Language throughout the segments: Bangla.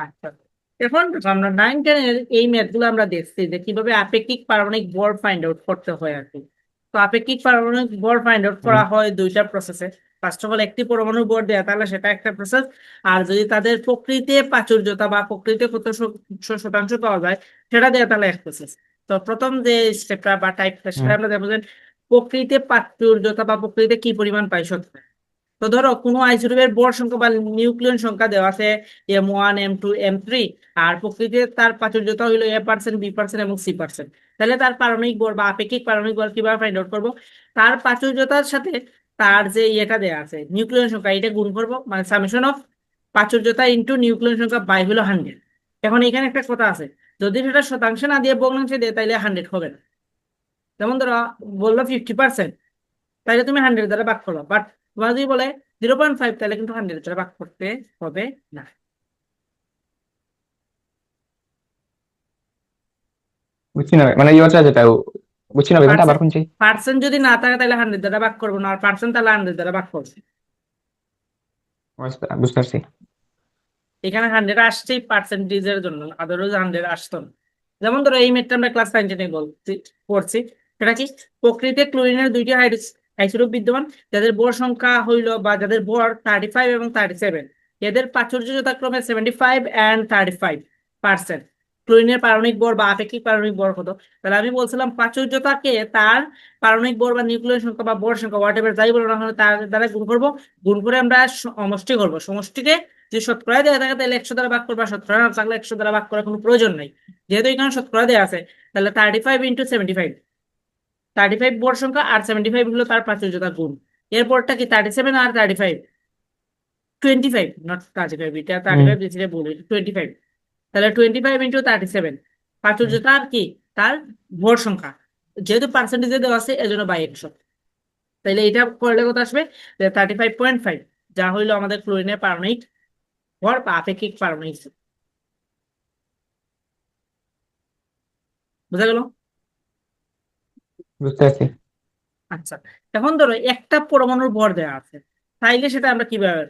আচ্ছা। এখন আমরা নাইন টেনের এই ম্যাথগুলো আমরা দেখছি যে কীভাবে আপেক্ষিক পারমাণবিক বল ফাইন্ড আউট করতে হয় আর কি। তো আপেক্ষিক পারমাণবিক বল ফাইন্ড আউট করা হয় দুইটা প্রসেসে ফার্স্ট অফ অল একটি পরমাণু বল দেয়া তাহলে সেটা একটা প্রসেস আর যদি তাদের প্রকৃতিতে প্রাচুর্যতা বা প্রকৃতিতে কত শতাংশ পাওয়া যায় সেটা দেয়া তাহলে এক প্রসেস তো প্রথম যে স্টেপটা বা টাইপটা সেটা আমরা দেখব যে প্রকৃতিতে প্রাচুর্যতা বা প্রকৃতিতে কি পরিমাণ পাই শতকরা তো ধরো কোনো আইসোটোপের বর সংখ্যা বা নিউক্লিয়ন সংখ্যা দেওয়া আছে M one M two M three আর প্রকৃতিতে তার প্রাচুর্যতা হইল এ পার্সেন্ট বি পার্সেন্ট এবং সি পার্সেন্ট তাহলে তার পারমাণবিক বল বা আপেক্ষিক পারমাণবিক বল কীভাবে ফাইন্ড আউট করব? তার প্রাচুর্যতার সাথে তার যে ইয়েটা দেওয়া আছে, নিউক্লিয়ন সংখ্যা এটা গুণ করব মানে সামেশন অফ প্রাচুর্যতা ইন্টু নিউক্লিয়ন সংখ্যা বাই হলো হান্ড্রেড এখন এখানে একটা কথা আছে, যদি সেটা শতাংশে না দিয়ে ভগ্নাংশে দেয়, তাইলে হান্ড্রেড হবে না। যেমন ধরো বলল ফিফটি পার্সেন্ট তাহলে তুমি হান্ড্রেড দ্বারা ভাগ করো বাট তোমার যদি বলে জিরো পয়েন্ট ফাইভ তাহলে কিন্তু হান্ড্রেড দ্বারা ভাগ করতে হবে না। বুঝছি না মানে ইয়ে হচ্ছে যেটা বুঝছি না ব্যাপারটা আবার শুনছি। পার্সেন্ট যদি না থাকে তাহলে হান্ড্রেড দ্বারা ভাগ করব না আর পার্সেন্ট তাহলে হান্ড্রেড দ্বারা ভাগ করছে বুঝতে বুঝতে পারছি। এখানে হান্ড্রেড আসছেই পার্সেন্টেজের জন্য আদারওয়াইজ হান্ড্রেড আসতো না। যেমন ধরো এই মেটটা আমরা ক্লাস নাইনটিনে বলছি পড়ছি সেটা কি? প্রকৃতিতে ক্লোরিনের দুইটি আইসোটোপ বিদ্যমান, যাদের বোর সংখ্যা হইল বা যাদের বোর থার্টি ফাইভ এবং থার্টি সেভেন এদের প্রাচুর্য যথাক্রমে seventy five and thirty five percent ক্লোরিনের পারমাণবিক বর বা আপেক্ষিক পারমাণবিক বর কত তাহলে আমি বলছিলাম প্রাচুর্যতাকে তার পারমাণবিক বর বা নিউক্লিয়ার সংখ্যা বা বর সংখ্যা হোয়াট এভার যাই বলো না কেন, তার দ্বারা গুণ করব। গুণ করে আমরা সমষ্টি করব। সমষ্টিকে যদি শতকরা দেওয়া থাকে, তাহলে একশো দ্বারা ভাগ করব। শতকরা না থাকলে একশো দ্বারা ভাগ করার কোনো প্রয়োজন নাই। যেহেতু এখানে শতকরা দেওয়া আছে, তাহলে thirty five into seventy five thirty five bore সংখ্যা আর সেভেন্টি ফাইভ হলো তার প্রাচুর্যতা গুণ। এরপরটা কি thirty seven R thirty five twenty five not thirty five এটা থার্টি ফাইভ যেটা বলি টোয়েন্টি ফাইভ তাহলে twenty five into thirty seven প্রাচুর্যতা আর কি তার ভোর সংখ্যা। যেহেতু পার্সেন্টেজে দেওয়া আছে এজন্য বাই একশো। তাহলে এটা করলে কত আসবে থার্টি ফাইভ পয়েন্ট ফাইভ যা হইল আমাদের ক্লোরিনের পারমাণবিক ভর বা আপেক্ষিক পারমাণবিক বুঝা গেল? বুঝতে পারছি। আচ্ছা এখন ধরো একটা পরমাণুর ভর দেওয়া আছে তাইলে সেটা আমরা কীভাবে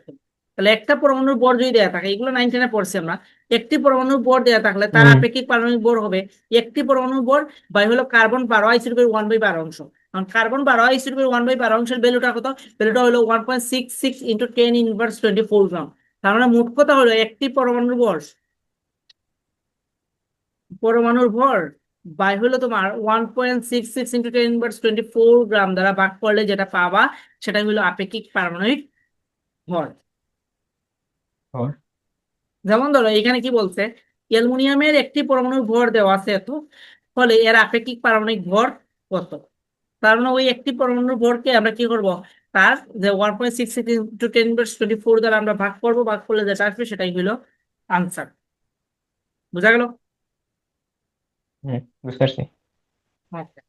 তাহলে একটা পরমাণুর ভর যদি দেওয়া থাকে এগুলো নাইন টেনে পড়ছি আমরা একটি পরমাণুর ভর দেওয়া থাকলে তার আপেক্ষিক পারমাণবিক ভর হবে একটি পরমাণুর ভর বাই হলো কার্বন বারো আইসিরুপের ওয়ান বাই বারো অংশ। কারণ কার্বন বারো আইসিরুপের ওয়ান বাই বারো অংশের ভ্যালুটা কত? ভ্যালুটা হলো one point six six into ten inverse twenty four gram. তার মানে মোট কথা হলো একটি পরমাণুর ভর পরমাণুর ভর বাই হলো তোমার one point six six into ten inverse twenty four gram দ্বারা ভাগ করলে যেটা পাবা সেটা হলো আপেক্ষিক পারমাণবিক ভর। যেমন ধরো এখানে কি বলছে অ্যালুমিনিয়ামের একটি পরমাণু ভর দেওয়া আছে এত ফলে এর আপেক্ষিক পারমাণবিক ভর কত? তার মানে ওই একটি পরমাণুর ভরকে আমরা কি করব? তার যে one point six six into ten inverse twenty four দ্বারা আমরা ভাগ করব ভাগ করলে যেটা আসবে সেটাই হলো আনসার বুঝা গেল? হুম বুঝতে পারছি। আচ্ছা।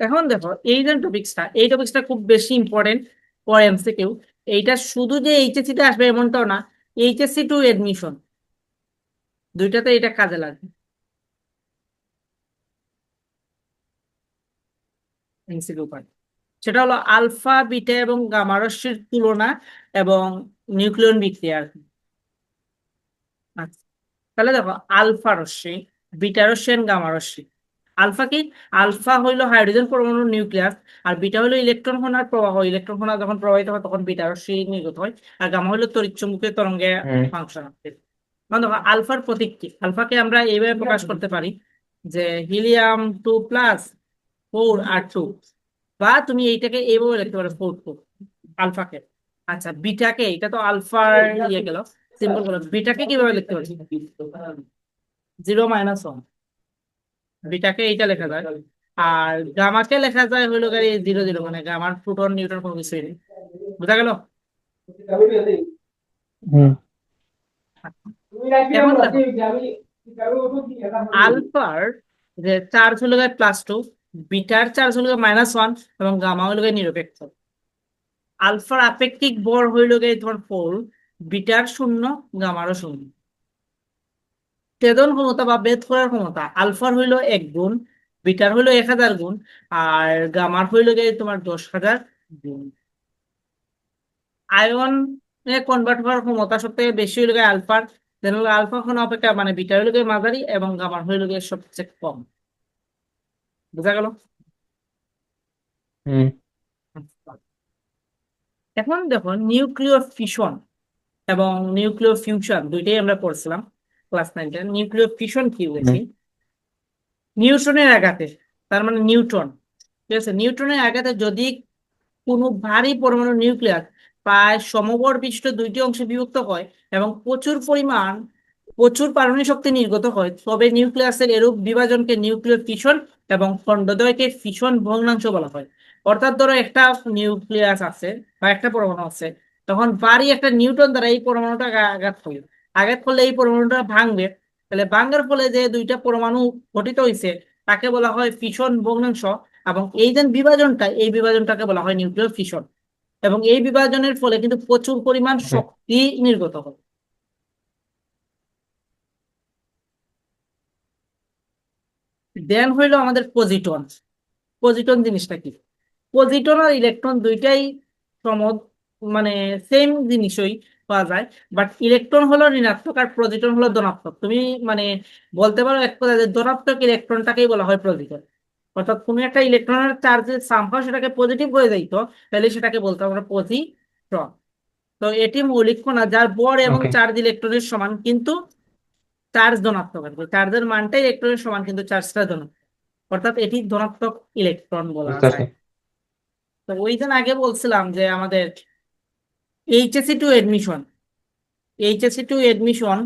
এখন দেখো, এই যে টপিক্সটা এই টপিক্সটা খুব বেশি ইম্পর্টেন্ট ফর এমসিকিউ এইটা শুধু যে এইচএসসি তে আসবে এমনটাও না এইচএসসি টু এডমিশন দুইটাতে এটা কাজে লাগবে। এমসিকিউ পার্ট সেটা হলো আলফা বিটা এবং গামা রশ্মির তুলনা এবং নিউক্লিয়ন বিক্রিয়া আচ্ছা। তাহলে দেখো আলফা রশ্মি বিটা রশ্মি গামা রশ্মি। আলফা কি? আলফা হইল হাইড্রোজেন পরমাণুর নিউক্লিয়াস আর বিটা হইল ইলেকট্রন কণার প্রবাহ। ইলেকট্রন কণা যখন প্রবাহিত হয় তখন বিটা রশ্মি নির্গত হয় আর গামা হইল তড়িৎচুম্বকীয় তরঙ্গে। ফাংশন মানে দেখো আলফার প্রতীক কি? আলফাকে আমরা এইভাবে প্রকাশ করতে পারি যে হিলিয়াম টু প্লাস ফোর আর টু বা তুমি এইটাকে এইভাবে লিখতে পারো ফোর টু আলফাকে। আচ্ছা বিটাকে এটা তো আলফার ইয়ে গেল। সিম্বলগুলো বিটাকে কীভাবে লিখতে পারি? Zero minus one. বিটাকে এইটা লেখা যায়। আর গামাকে লেখা যায় হলো গাড়ি জিরো জিরো মানে গামার প্রোটন নিউট্রন কোনো কিছুই নেই। বুঝা গেল? আলফার যে চার্জ হলো গিয়ে প্লাস টু বিটার চার্জ হলো মাইনাস ওয়ান এবং গামা হলো গিয়ে নিরপেক্ষ। আলফার আপেক্ষিক বর হইল গিয়ে তোমার ফোর বিটার শূন্য গামারও শূন্য। ছেদন ক্ষমতা বা বেদ করার ক্ষমতা আলফার হইল এক গুণ বিটার হইল এক হাজার গুণ আর গামার হইল গিয়ে তোমার দশ হাজার গুণ। আয়ন কনভার্ট হওয়ার ক্ষমতা সব থেকে বেশি হইল গিয়ে আলফার দেন হলো আলফা কোন অপেক্ষা মানে বিটার হইল গিয়ে মাঝারি এবং গামার হইল গিয়ে সবচেয়ে কম। বোঝা গেল? হুম। এখন দেখো নিউক্লিয় ফিশন এবং নিউক্লিয় ফিউশন দুইটাই আমরা পড়ছিলাম ক্লাস নাইনটা নিউক্লিয় ফিশন কি বলেছি? নিউটনের আঘাতে তার মানে নিউট্রন। ঠিক আছে? নিউট্রনের আঘাতে যদি কোনো ভারী পরমাণু নিউক্লিয়াস প্রায় সমবর বিশিষ্ট দুইটি অংশে বিভক্ত হয় এবং প্রচুর পরিমাণ প্রচুর পারমাণবিক শক্তি নির্গত হয় তবে নিউক্লিয়াসের এরূপ বিভাজনকে নিউক্লিয় ফিশন এবং খণ্ডদ্বয়কে ফিশন ভগ্নাংশ বলা হয়। অর্থাৎ ধরো একটা নিউক্লিয়াস আছে বা একটা পরমাণু আছে তখন ভারী একটা নিউটন দ্বারা এই পরমাণুটা আঘাত করবে আঘাত করলে এই পরমাণুটা ভাঙবে। তাহলে ভাঙার ফলে যে দুইটা পরমাণু গঠিত হয়েছে তাকে বলা হয় ফিশন ভগ্নাংশ এবং এই যে বিভাজনটা এই বিভাজনটাকে বলা হয় নিউক্লিয় ফিশন এবং এই বিভাজনের ফলে কিন্তু প্রচুর পরিমাণ শক্তি নির্গত হয়। দেন হইল আমাদের পজিটন। পজিটন জিনিসটা কি? পজিটন আর ইলেকট্রন দুইটাই সম মানে সেম জিনিসই পাওয়া যায় বাট ইলেকট্রন হলো ঋণাত্মক আর প্রোজিটন হলো ধনাত্মক। তুমি মানে বলতে পারো এক কথা যে ধনাত্মক ইলেকট্রনটাকেই বলা হয় প্রোজিটন। অর্থাৎ কোনো একটা ইলেকট্রনের চার্জ সামহাও সেটাকে পজিটিভ হয়ে যাইতো তাহলে সেটাকে বলতে আমরা পজিট্রন তো এটি মৌলিক কণা যার বর এবং চার্জ ইলেকট্রনের সমান কিন্তু চার্জ ধনাত্মক আর চার্জের মানটাই ইলেকট্রনের সমান কিন্তু চার্জটা ধনাত্মক। অর্থাৎ এটি ধনাত্মক ইলেকট্রন বলা যায় তো ওই দিন আগে বলছিলাম যে আমাদের HSC to admission HSC to admission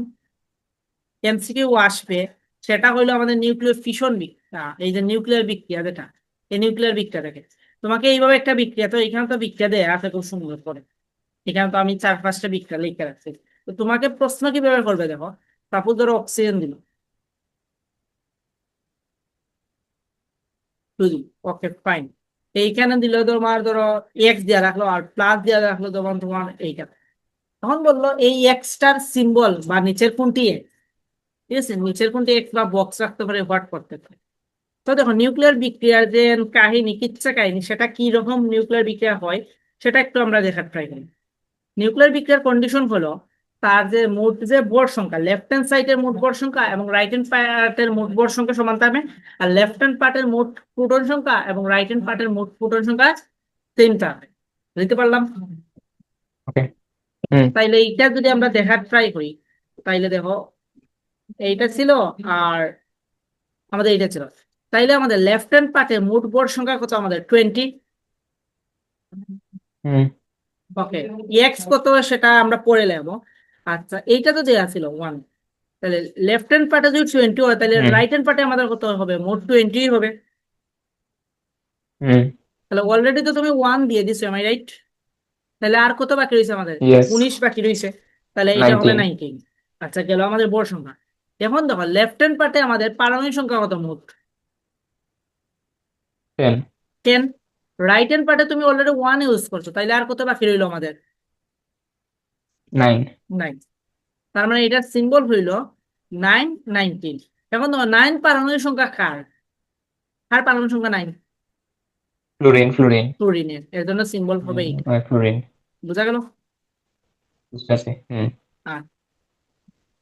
MCQ আসবে, সেটা হলো আমাদের নিউক্লিয়ার ফিশন বিক্রিয়া, এই যে নিউক্লিয়ার বিক্রিয়া যেটা, এই নিউক্লিয়ার বিক্রিয়া দেখে তোমাকে এইভাবে একটা বিক্রিয়া, তো এখানে তো বিক্রিয়া দেয় আছে খুব সুন্দর করে। এখানে তো আমি চার পাঁচটা বিক্রিয়া লিখে রাখছি। তো তোমাকে প্রশ্ন কীভাবে করবে দেখো সাপোজ ধরো অক্সিজেন দিল। ওকে ফাইন এইখানে দিলে তোমার ধরো এক্স দেওয়া রাখল আর প্লাস দেওয়া রাখল তখন তোমার এইটা। তখন বলল এই এক্সটার সিম্বল বা নিচের কোনটি এক্স ঠিক আছে, নিচের কোনটি এক্স বা বক্স রাখতে পারে হোয়াট করতে পারে? তো দেখো নিউক্লিয়ার বিক্রিয়ার যে কাহিনী, কিচ্ছা কাহিনী, সেটা কি রকম নিউক্লিয়ার বিক্রিয়া হয়, সেটা একটু আমরা দেখার ট্রাই করি। নিউক্লিয়ার বিক্রিয়ার কন্ডিশন হলো তার যে মোট যে বোর সংখ্যা লেফট হ্যান্ড সাইডের মোট বোর সংখ্যা এবং রাইট হ্যান্ড পার্টের মোট বোর সংখ্যা সমান থাকবে। আর লেফট হ্যান্ড পার্টের মোট প্রোটন সংখ্যা এবং রাইট হ্যান্ড পার্টের মোট প্রোটন সংখ্যা সেম থাকবে। বুঝতে পারলাম? ওকে তাইলে এইটা যদি আমরা দেখার ট্রাই করি তাইলে দেখো এইটা ছিল আর আমাদের এইটা ছিল। তাইলে আমাদের লেফট হ্যান্ড পার্টের মোট বোর সংখ্যা কত? আমাদের টোয়েন্টি হুম। ওকে এক্স কত সেটা আমরা পরে নেব। আচ্ছা এইটা তো দেওয়া ছিল ওয়ান তাহলে লেফট হ্যান্ড পার্টে যদি টোয়েন্টি হয় তাহলে রাইট হ্যান্ড পার্টে আমাদের কত হবে? মোট টোয়েন্টি হবে। তাহলে অলরেডি তো তুমি ওয়ান দিয়ে দিছো আই রাইট তাহলে আর কত বাকি রয়েছে আমাদের? উনিশ বাকি রয়েছে। তাহলে এটা হবে 19 নাইনটিন আচ্ছা গেল আমাদের বড় সংখ্যা। এখন দেখো লেফট হ্যান্ড পার্টে আমাদের পারমাণবিক সংখ্যা কত মোট? টেন টেন রাইট হ্যান্ড পার্টে তুমি অলরেডি ওয়ান ইউজ করছ তাহলে আর কত বাকি রইল আমাদের? নাইন নাইন তার মানে এটার সিম্বল হইল নাইন নাইনটিন এখন নাইন পারমাণবিক সংখ্যা কার? কার পারমাণবিক সংখ্যা নাইন ফ্লোরিন ফ্লোরিন ফ্লোরিনের এর জন্য সিম্বল হবে এইটা। ফ্লোরিন বুঝা গেল?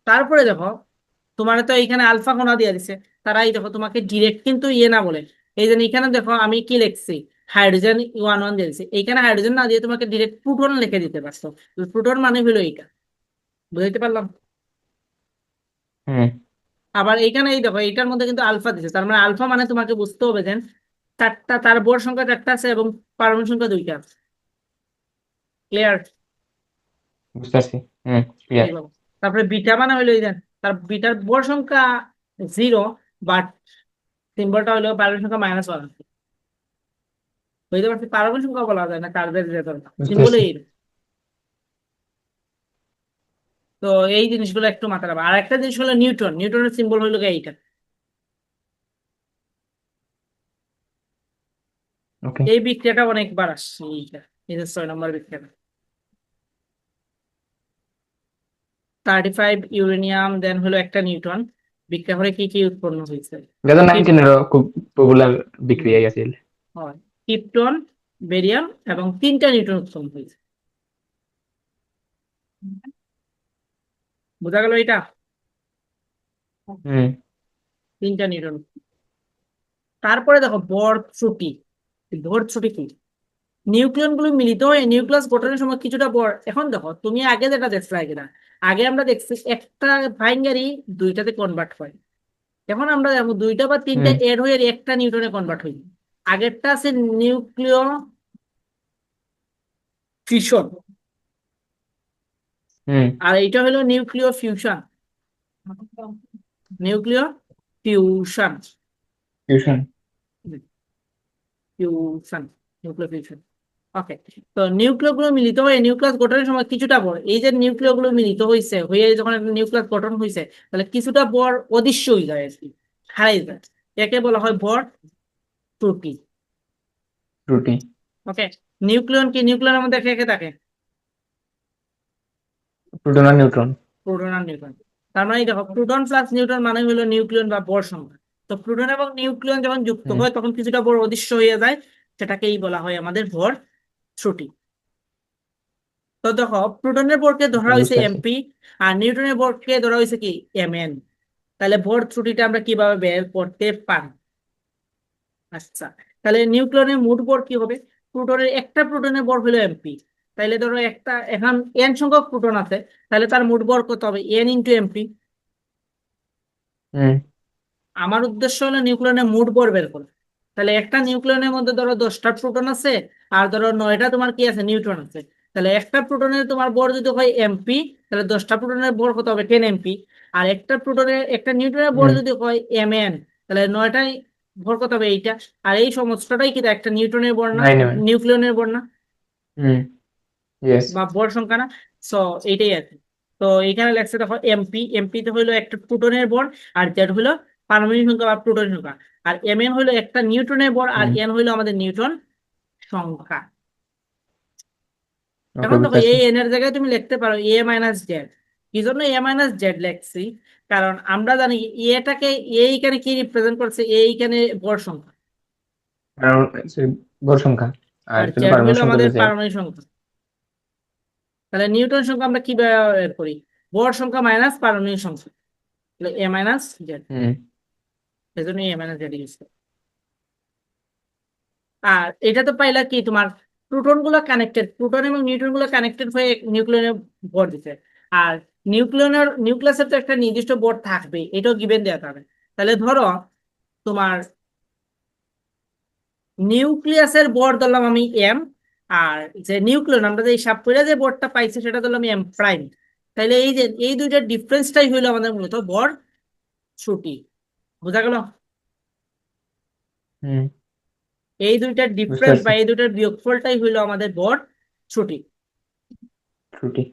তারপরে দেখো তোমার তো এইখানে আলফা কোনা দিয়ে দিছে। তারাই দেখো তোমাকে ডিরেক্ট কিন্তু ইয়ে না বলে। এই যে এখানে দেখো আমি কি লিখছি? হাইড্রোজেন ওয়ান ওয়ান দিয়ে দিছি। এইখানে হাইড্রোজেন না দিয়ে তোমাকে ডিরেক্ট প্রোটন লিখে দিতে পারছ। প্রোটন মানে হলো এইটা। বুঝাইতে পারলাম? আবার এইখানে এই দেখো এইটার মধ্যে কিন্তু আলফা দিছে। তার মানে আলফা মানে তোমাকে বুঝতে হবে যে চারটা তার বোর সংখ্যা চারটা আছে এবং পারমাণবিক সংখ্যা দুইটা আছে। ক্লিয়ার বুঝতে পারছি হুম ক্লিয়ার তারপরে বিটা মানে হইল এই দেন তার বিটার বোর সংখ্যা জিরো বাট সিম্বলটা হলো পারমাণবিক সংখ্যা মাইনাস ওয়ান বুঝতে পারছি পারমাণবিক সংখ্যা বলা যায় না চার্জের সিম্বল এই তো এই জিনিসগুলো একটু মাথায় রাখবা আর একটা জিনিস হলো নিউটন নিউটনের সিম্বল হইল গিয়ে এইটা? এই বিক্রিয়াটা অনেকবার আসছে এইটা। এই ছয় নম্বর বিক্রিয়াটা। থার্টি ফাইভ ইউরেনিয়াম দেন হলো একটা নিউটন বিক্রিয়া করে কি কি উৎপন্ন হয়েছে? খুব পপুলার বিক্রিয়াই আছিল। হয়। ক্রিপ্টন বেরিয়াম এবং তিনটা নিউটন উৎপন্ন হয়েছে। বোঝা গেল এটা তিনটা নিউটন তারপরে দেখো বর ত্রুটি ভর ত্রুটি কি? নিউক্লিয়নগুলো মিলিত হয়ে নিউক্লিয়াস গঠনের সময় কিছুটা বর। এখন দেখো তুমি আগে যেটা দেখছ আগে না আগে আমরা দেখছি একটা ভাইঙ্গারি দুইটাতে কনভার্ট হয়। এখন আমরা দেখো দুইটা বা তিনটা। এড হয়ে একটা নিউটনে কনভার্ট হই আগেরটা আছে নিউক্লিয় হুম। আর এইটা হলো নিউক্লিয় ফিউশন। নিউক্লিয় ফিউশন। টিউশন ফিউশন নিউক্লিয় ফিউশন। ওকে তো নিউক্লিয়গুলো মিলিত হয়ে নিউক্লিয়াস গঠনের সময় কিছুটা বর এই যে নিউক্লিয়গুলো মিলিত হয়েছে হয়ে যখন একটা নিউক্লিয়াস গঠন হয়েছে তাহলে কিছুটা বর অদৃশ্য হয়ে যায় আর কি হারাই যায়। একে বলা হয় বর ত্রুটি। ত্রুটি। ওকে নিউক্লিয়ন কি? নিউক্লিয়নের মধ্যে কে কে থাকে? প্রোটন আর নিউট্রন প্রোটন আর নিউট্রন তার মানে দেখো প্রোটন প্লাস নিউট্রন মানে হলো নিউক্লিয়ন বা বর সংখ্যা। তো প্রোটন এবং নিউক্লিয়ন যখন যুক্ত হয় তখন কিছুটা বর অদৃশ্য হয়ে যায় সেটাকেই বলা হয় আমাদের ভর ত্রুটি। তো দেখো প্রোটনের বরকে ধরা হয়েছে এমপি আর নিউটনের বরকে ধরা হয়েছে কি? এমএন তাহলে ভর ত্রুটিটা আমরা কীভাবে বের করতে পারি? আচ্ছা তাহলে নিউক্লিয়নের মোট বর কি হবে? প্রোটনের একটা প্রোটনের বর হলো এমপি তাহলে ধরো একটা এখন এন সংখ্যক প্রোটন আছে তাহলে তার মোট বর কত হবে? এন ইন্টু এমপি আমার উদ্দেশ্য হলো নিউক্লিয়নের মোট বর বের করা। তাহলে একটা নিউক্লিয়নের মধ্যে ধরো দশটা প্রোটন আছে আর ধরো নয়টা তোমার কি আছে? নিউট্রন আছে। তাহলে একটা প্রোটনের তোমার বর যদি হয় এমপি তাহলে দশটা প্রোটনের বর কত হবে? টেন এমপি আর একটা প্রোটনের একটা নিউট্রনের বর যদি হয় এম এন তাহলে নয়টাই ভর কত হবে এইটা। আর এই সমস্তটাই কি একটা নিউটনের বর না Nine নিউক্লিয়নের বর না হুম ইয়েস বা বর সংখ্যা না। সো এইটাই আর কি। তো এইখানে লেখছে দেখো এমপি এমপি তে হইল একটা প্রোটনের বর আর জেড হইল পারমাণবিক সংখ্যা বা প্রোটনের সংখ্যা। আর এম এন হইল একটা নিউটনের বর আর। এন হইল আমাদের নিউটন সংখ্যা। এখন দেখো এই এন এর জায়গায় তুমি লিখতে পারো এ মাইনাস জেড কি জন্য এ মাইনাস জেড লেখছি? কারণ আমরা জানি এটাকে এইখানে কি রিপ্রেজেন্ট করছে? এইখানে বর সংখ্যা। ভর সংখ্যা। আর আমাদের পারমাণবিক তাহলে নিউটন সংখ্যা আমরা কীভাবে বের করি? বর সংখ্যা মাইনাস পারমাণবিক সংখ্যা। তাহলে এ মাইনাস জেড হুম। এই জন্য এ মাইনাস জেড ইউজ আর এটা তো পাইলা কি তোমার প্রোটনগুলো কানেক্টেড প্রোটন এবং নিউট্রনগুলো কানেক্টেড হয়ে নিউক্লিয়নে ভর দিতে আর নিউক্লিয়নের নিউক্লিয়াসের তো একটা নির্দিষ্ট বোর্ড থাকবে এটাও গিভেন দেওয়া থাকবে। তাহলে ধরো তোমার নিউক্লিয়াসের বোর্ড ধরলাম আমি এম আর যে নিউক্লিয়ন আমরা যে হিসাব করে যে বোর্ডটা পাইছি সেটা ধরলাম এম প্রাইম তাহলে এই যে এই দুইটার ডিফারেন্সটাই হইল আমাদের মূলত বর ছুটি। বোঝা গেল? হুম। এই দুইটার ডিফারেন্স বা এই দুইটার বিয়োগফলটাই হইল আমাদের বর ছুটি। ত্রুটি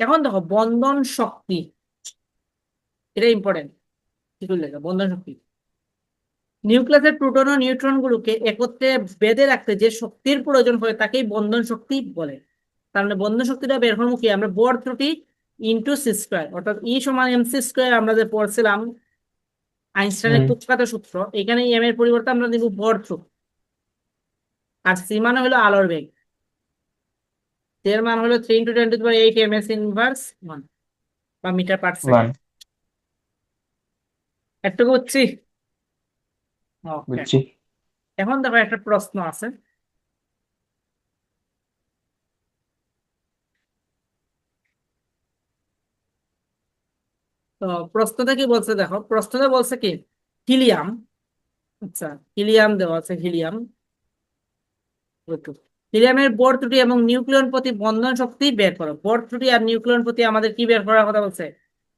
এখন দেখো বন্ধন শক্তি এটা ইম্পর্টেন্ট করলে বন্ধন শক্তি। নিউক্লিয়াসের প্রোটন ও নিউট্রন গুলোকে একত্রে বেঁধে রাখতে যে শক্তির প্রয়োজন হয় তাকেই বন্ধন শক্তি বলে। তার মানে বন্ধন শক্তিটা বের হওয়ার মুখে আমরা বর ত্রুটি ইন্টু সি স্কোয়ার অর্থাৎ ই সমান এম সি স্কোয়ার আমরা যে পড়ছিলাম আইনস্টাইনের হুম। সূত্র এখানে এম এর পরিবর্তে আমরা দিব বর ত্রুটি। আর সি মানে হলো আলোর বেগ। এর মান হলো three into ten to power eight M S inverse one বা মিটার পার সেকেন্ড একটু বুঝছি? ওকে বুঝছি। এখন দেখো একটা প্রশ্ন আছে। তো প্রশ্নটা কি বলছে দেখো? প্রশ্নটা বলছে কি? হিলিয়াম। আচ্ছা হিলিয়াম দেওয়া আছে হিলিয়াম। হিলিয়ামের বর ত্রুটি এবং নিউক্লিয়ন প্রতি বন্ধন শক্তি বের করো। বর ত্রুটি আর নিউক্লিয়ন প্রতি আমাদের কি বের করার কথা বলছে?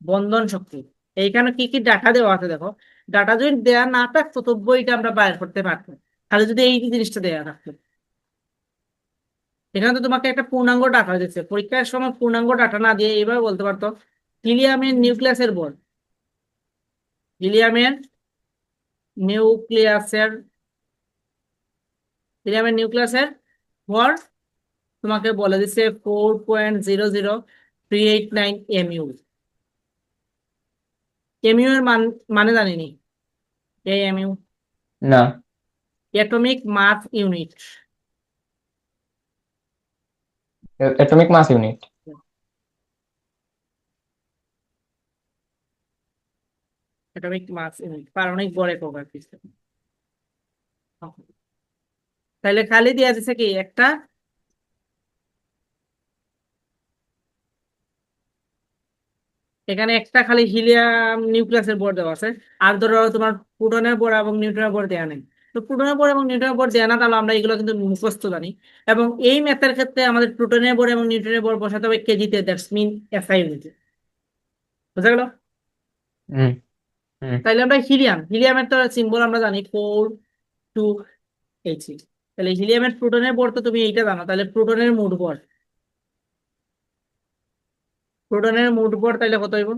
বন্ধন শক্তি। এইখানে কি কি ডাটা দেওয়া আছে দেখো। ডাটা যদি দেওয়া না থাকতো তবু এটা আমরা বাইর করতে পারতাম তাহলে যদি এই জিনিসটা দেওয়া থাকতো। এখানে তো তোমাকে একটা পূর্ণাঙ্গ ডাটা দিচ্ছে পরীক্ষার সময় পূর্ণাঙ্গ ডাটা না দিয়ে এভাবে বলতে পারতো, হিলিয়ামের নিউক্লিয়াসের বল হিলিয়ামের নিউক্লিয়াসের হিলিয়ামের নিউক্লিয়াসের ফর তোমাকে বলে দিছে four point zero zero three eight nine M U M U এর মান মানে জানিনি এই এমইউ না। Atomic mass unit atomic mass unit atomic mass unit পারমাণবিক ভর একক আর কি তাহলে খালি দেওয়া যাচ্ছে কি একটা? এখানে একটা খালি হিলিয়াম নিউক্লিয়াসের বোর্ড দেওয়া আছে। আর ধরো তোমার প্রোটনের বোর্ড এবং নিউট্রনের বোর্ড দেওয়া নেই। তো প্রোটনের বোর্ড এবং নিউট্রনের বোর্ড দেওয়া না তাহলে আমরা এগুলো কিন্তু মুখস্থ জানি। এবং এই ম্যাথের ক্ষেত্রে আমাদের প্রোটনের বোর্ড এবং নিউট্রনের বোর্ড বসাতে হবে কেজিতে দ্যাটস মিন এসআই ইউনিটে বুঝা গেল? তাহলে আমরা হিলিয়াম হিলিয়ামের তো সিম্বল আমরা জানি ফোর টু এইচ তাহলে হিলিয়ামের প্রোটনের বোর্ড তো তুমি এইটা জানো তাহলে প্রোটনের মুড বোর্ড প্রোটনের মুড বোর্ড তাহলে কত হইব?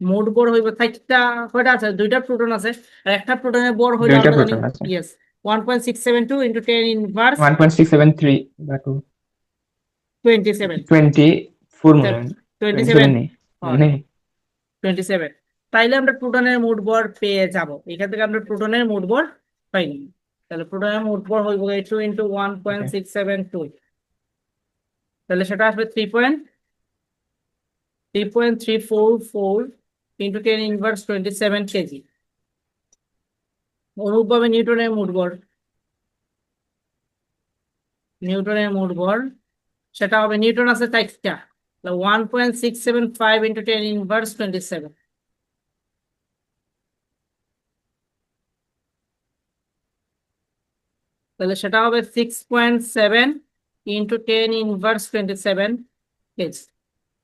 মুড বোর্ড হইব চারটা কয়টা আছে? দুইটা প্রোটন আছে আর একটা প্রোটনের বোর্ড হইল দুইটা proton আছে। Yes one point six seven two into ten inverse one point six seven three বা টু টোয়েন্টি সেভেন টোয়েন্টি মনে হয়। টোয়েন্টি 27 সেভেন নেই নেই। টোয়েন্টি সেভেন তাইলে আমরা প্রোটনের মুড বর পেয়ে যাব। এখান থেকে আমরা প্রোটনের মুড বর পাইনি। তাহলে মুড বর হইব two into one point six seven two তাহলে সেটা আসবে three point three point three four four into ten inverse twenty seven K G অনুরূপভাবে নিউটনের মুড বর নিউটনের মুড বর সেটা হবে নিউটন আছে চারটা। One point six seven five into ten inverse twenty seven তাহলে সেটা হবে six point seven into ten inverse twenty seven K G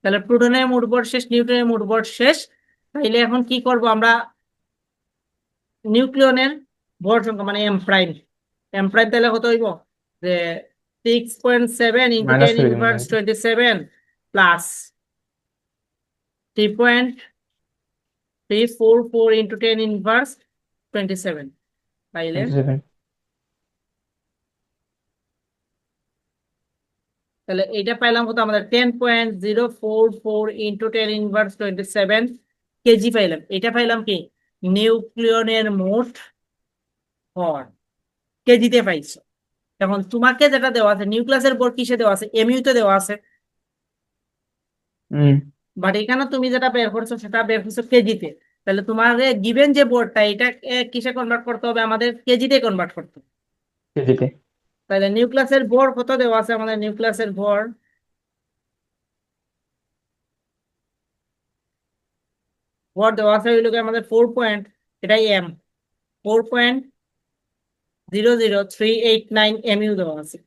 তাহলে প্রোটনের মুডবোর্ড শেষ নিউটনের মুডবোর্ড শেষ। তাইলে এখন কি করব আমরা? নিউক্লিয়নের ভর সংখ্যা মানে এম প্রাইম এম প্রাইম তাহলে কত হইব? যে six point seven into ten inverse twenty seven plus three point three four four into ten inverse twenty seven তাইলে তাহলে এইটা পাইলাম কত আমাদের ten point zero four four into ten inverse twenty seven K G পাইলাম। এটা পাইলাম কি? নিউক্লিয়নের মোট ভর কেজিতে পাইছো। এখন তোমাকে যেটা দেওয়া আছে নিউক্লিয়াসের ভর কিসে দেওয়া আছে? এমইউ তে দেওয়া আছে। হুম। বাট এখানে তুমি যেটা বের করছ সেটা বের করছ কেজিতে। তাহলে তোমার গিভেন যে বোর্ডটা এটা কিসে কনভার্ট করতে হবে? আমাদের কেজিতে কনভার্ট করতে হবে। কেজিতে। তাহলে নিউক্লিয়াসের ভর কত দেওয়া আছে? আমাদের নিউক্লিয়াসের ভর? ভর দেওয়া আছে গিয়ে আমাদের ফোর পয়েন্ট এটাই M four point zero zero three eight nine M U দেওয়া আছে।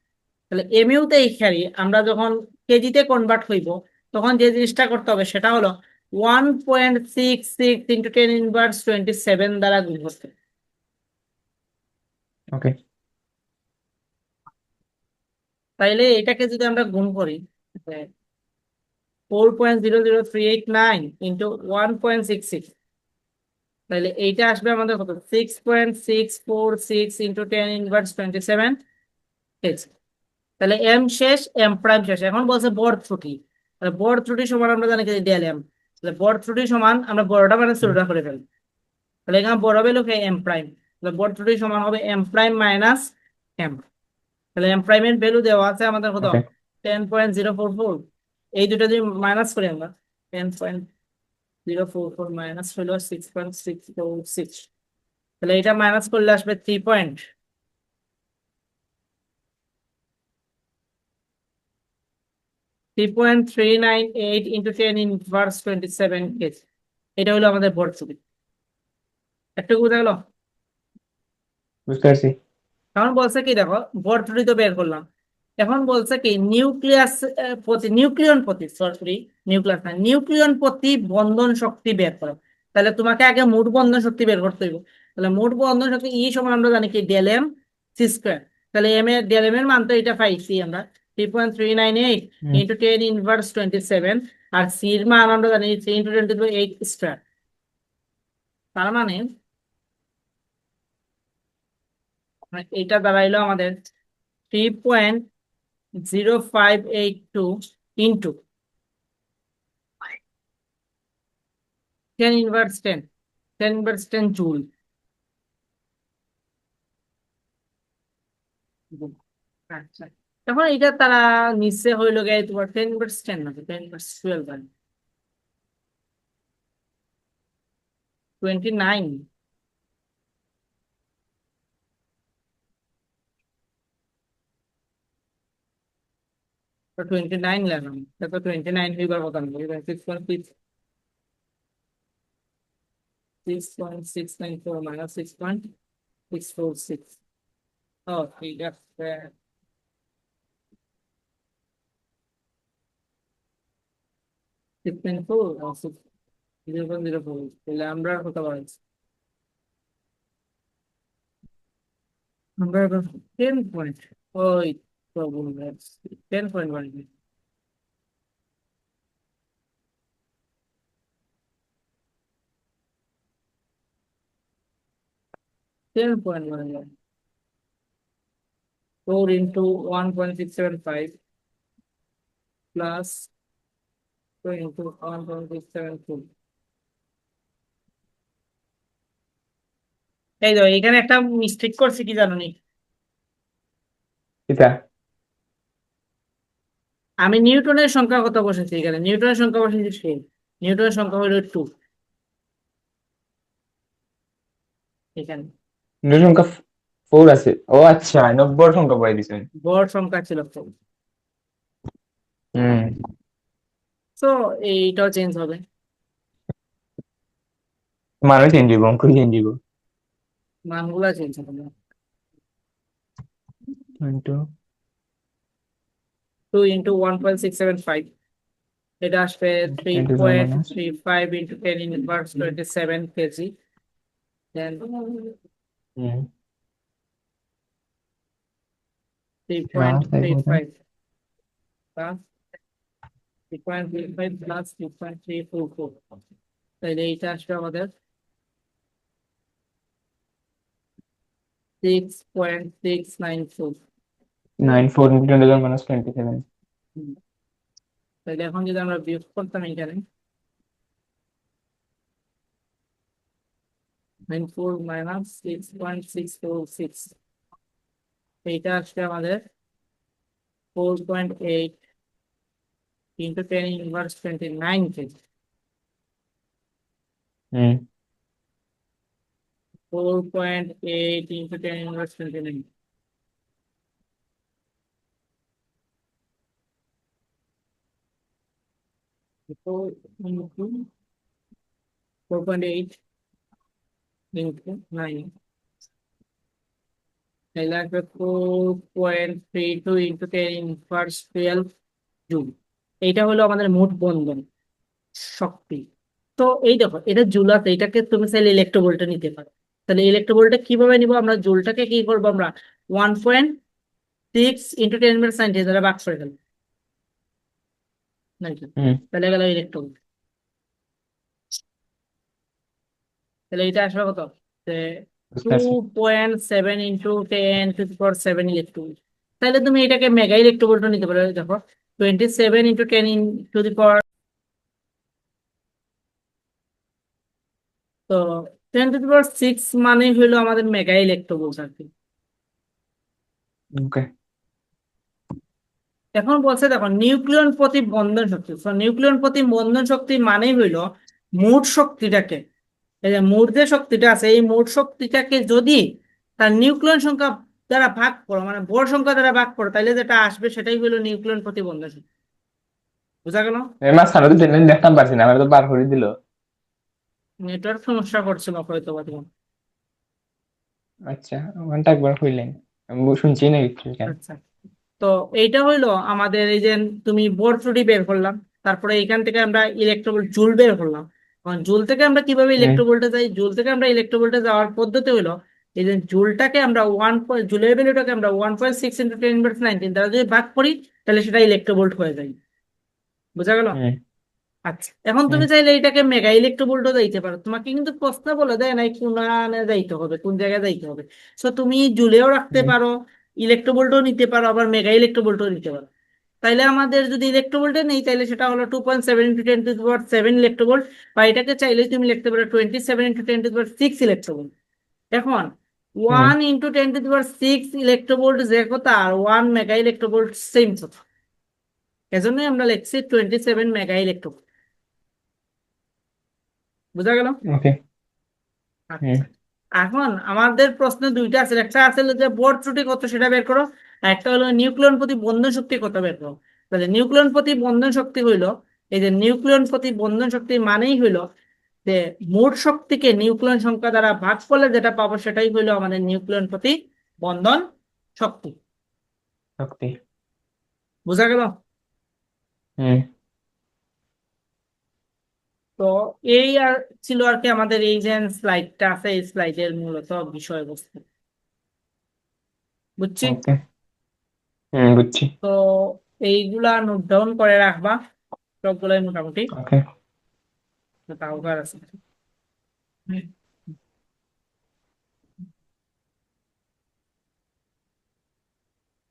তাহলে এমইউ তে এইখানে আমরা যখন কেজিতে কনভার্ট হইব, তখন যে জিনিসটা করতে হবে সেটা হলো one point six six into ten inverse twenty seven দ্বারা গুণ করতে। ওকে তাইলে এটাকে যদি আমরা গুণ করি four point zero zero three eight nine into one point six six তাহলে এইটা আসবে আমাদের কত? Six point six four six into ten inverse twenty seven তাহলে এম শেষ এম প্রাইম শেষ। এখন বলছে বড় ত্রুটি, তাহলে বড় ত্রুটি সমান আমরা জানি কি? ডিএল এম তাহলে বড় ত্রুটি সমান আমরা বড়টা মানে ছোটটা করে ফেলি, তাহলে এখানে বড় হবে লোকে এম প্রাইম তাহলে বড় ত্রুটি সমান হবে এম প্রাইম মাইনাস এম তাহলে এম প্রাইমের ভ্যালু দেওয়া আছে আমাদের কত? Ten point zero four four এই দুটো যদি মাইনাস করি আমরা ten point zero four four minus হলো six point six four six তাহলে এটা মাইনাস করলে আসবে three point three point three nine eight into ten inverse twenty seven K G এটা হলো আমাদের ভর্তুকি। একটু বুঝা গেল? বুঝতে পারছি। এখন বলছে কি দেখো ভর্তুকি তো বের করলাম। এখন বলছে কি নিউক্লিয়াস প্রতি নিউক্লিয়ন প্রতি সরি নিউক্লিয়াস না নিউক্লিয়ন প্রতি বন্ধন শক্তি বের করো। তাহলে তোমাকে আগে মোট বন্ধন শক্তি বের করতে হবে তাহলে মোট বন্ধন শক্তি ই সমান আমরা জানি কি ডেল এম সি স্কোয়ার। তাহলে এম এর ডেল এম এর মান তো এটা পাইছি আমরা। Three point three nine eight. Into ten inverse twenty seven আর সি এর মান আমরা জানি three into twenty eight square. তার মানে মানে এটা দাঁড়াইলো আমাদের three point zero five eight two into ten inverse ten ten inverse ten joule তখন এটা তারা নিচে হইল গে তোমার টেন ইনভার্স টেন না ten inverse twelve twenty nine twenty nine লাগলাম তো টোয়েন্টি নাইন হইবার কথা না six point six six point six nine four minus six point six four six ও ঠিক আছে six point four six zero point zero four তাহলে আমরা আর কত পারছি আমরা টেন পয়েন্ট ওই problem ten point one ten point one one. Four into one point six seven five plus two into one point six seven two. এই তো এখানে একটা মিস্টেক করছি কি জানো নি এটা আমি নিউটনের সংখ্যা কত বসেছি এখানে। নিউটনের সংখ্যা বসেছি সেই নিউটনের সংখ্যা হলো টু এখানে। সংখ্যা ফোর আছে। ও আচ্ছা নব্বই সংখ্যা দিছেন বড় সংখ্যা ছিল। হুম। তো এইটাও চেঞ্জ হবে। মানুষ চেঞ্জ হইব অঙ্ক চেঞ্জ হইব। মানগুলা চেঞ্জ হবে। না two into one point six seven five এটা আসবে three 25 point minus. Three five into ten inverse twenty seven K G then hmm three point তাই থ্রি বলতেন। Five plus three point three five plus three point three four four তাহলে এইটা আসবে আমাদের six point six nine four 9 4 into 10 to minus 27 তাহলে এখন যদি আমরা বিয়োগ করতাম এখানে 94 minus 6.646 এইটা আসবে আমাদের 4.8 into 10 inverse 29 K G hmm 4.8 into 10 inverse 29 four into into এইটা হলো আমাদের মোট বন্ধন শক্তি তো এই দেখো এটা জুল আছে এটাকে তুমি চাইলে ইলেকট্রোভোল্টে নিতে পারো তাহলে ইলেকট্রোভোল্টে কীভাবে নিব আমরা জুলটাকে কি করব আমরা one point six into ten minute সাইন্টিস দ্বারা ভাগ করে ফেলব নাকি তাহলে গেল ইলেকট্রন তাহলে এটা আসবে কত two point seven into ten to power seven electron তাহলে তুমি এটাকে মেগা ইলেকট্রোভোল্ট নিতে পারো দেখো twenty seven into ten into the power তো ten to the power six মানে হলো আমাদের মেগা ইলেকট্রোভোল্ট আর কি ওকে এখন বলছে দেখো নিউক্লিয়ন প্রতি বন্ধন শক্তি নিউক্লিয়ন প্রতি বন্ধন শক্তি মানেই হইল মোট শক্তিটাকে। এই যে মোট যে শক্তিটা আছে এই মোট শক্তিটাকে যদি তার নিউক্লিয়ন সংখ্যা দ্বারা ভাগ করো মানে বড় সংখ্যা দ্বারা ভাগ করো তাহলে যেটা আসবে সেটাই হলো নিউক্লিয়ন প্রতি বন্ধন শক্তি। বুঝা গেল? দেখতাম পারছি না তো বার করে দিল। নেটওয়ার্ক সমস্যা করছিল হয়তো বা আচ্ছা ওখানটা একবার হইলেন আমি শুনছি না কিছু আচ্ছা। তো এইটা হইল আমাদের এই যে তুমি বোর ত্রুটি বের করলাম তারপরে এখান থেকে আমরা ইলেকট্রোভোল্ট জুল বের করলাম। এখন জুল থেকে আমরা কীভাবে ইলেকট্রোভোল্টে যাই? জুল থেকে আমরা ইলেকট্রোভোল্টে যাওয়ার পদ্ধতি হলো এই যে জুলটাকে আমরা ওয়ান পয়েন্ট জুলের ভ্যালুটাকে আমরা one point six into ten inverse nineteen দ্বারা যদি ভাগ করি তাহলে সেটা ইলেকট্রোভোল্ট হয়ে যায়। বুঝা গেল? আচ্ছা এখন তুমি চাইলে এটাকে মেগা ইলেকট্রোভোল্টও যাইতে পারো। তোমাকে কিন্তু প্রশ্ন বলে দেয় নাই কোন যাইতে হবে কোন জায়গায় যাইতে হবে। সো তুমি জুলেও রাখতে পারো ইলেকট্রোভোল্টও নিতে পারো আবার মেগা ইলেকট্রোভোল্টও নিতে পারো। তাইলে আমাদের যদি ইলেকট্রোভোল্টে নেই তাহলে সেটা হলো two point seven into ten to power seven electronvolt বা এটাকে চাইলে তুমি লিখতে পারো twenty seven into ten to power six electronvolt এখন one into ten to power six electronvolt যে কথা আর ওয়ান মেগা ইলেকট্রোভোল্ট সেম কথা। এজন্যই আমরা লিখছি টোয়েন্টি সেভেন মেগা ইলেকট্রোভোল্ট বুঝা গেল? ওকে হুম। এখন আমাদের প্রশ্ন দুইটা আছে। একটা আছে যে বোর্ড ত্রুটি কত সেটা বের করো আর একটা হলো নিউক্লিয়ন প্রতি বন্ধন শক্তি কত বের করো। তাহলে নিউক্লিয়ন প্রতি বন্ধন শক্তি হইল এই যে নিউক্লিয়ন প্রতি বন্ধন শক্তি মানেই হইল যে মোট শক্তিকে নিউক্লিয়ন সংখ্যা দ্বারা ভাগ করলে যেটা পাবো সেটাই হইল আমাদের নিউক্লিয়ন প্রতি বন্ধন শক্তি। শক্তি। বুঝা গেল? হুম। তো এই আর ছিল আর কি আমাদের এই যে স্লাইডটা আছে এই স্লাইডের মূলত বিষয়বস্তু। বুঝছি? বুঝছি। তো এইগুলা নোট ডাউন করে রাখবা সবগুলাই মোটামুটি। ওকে তাও আছে।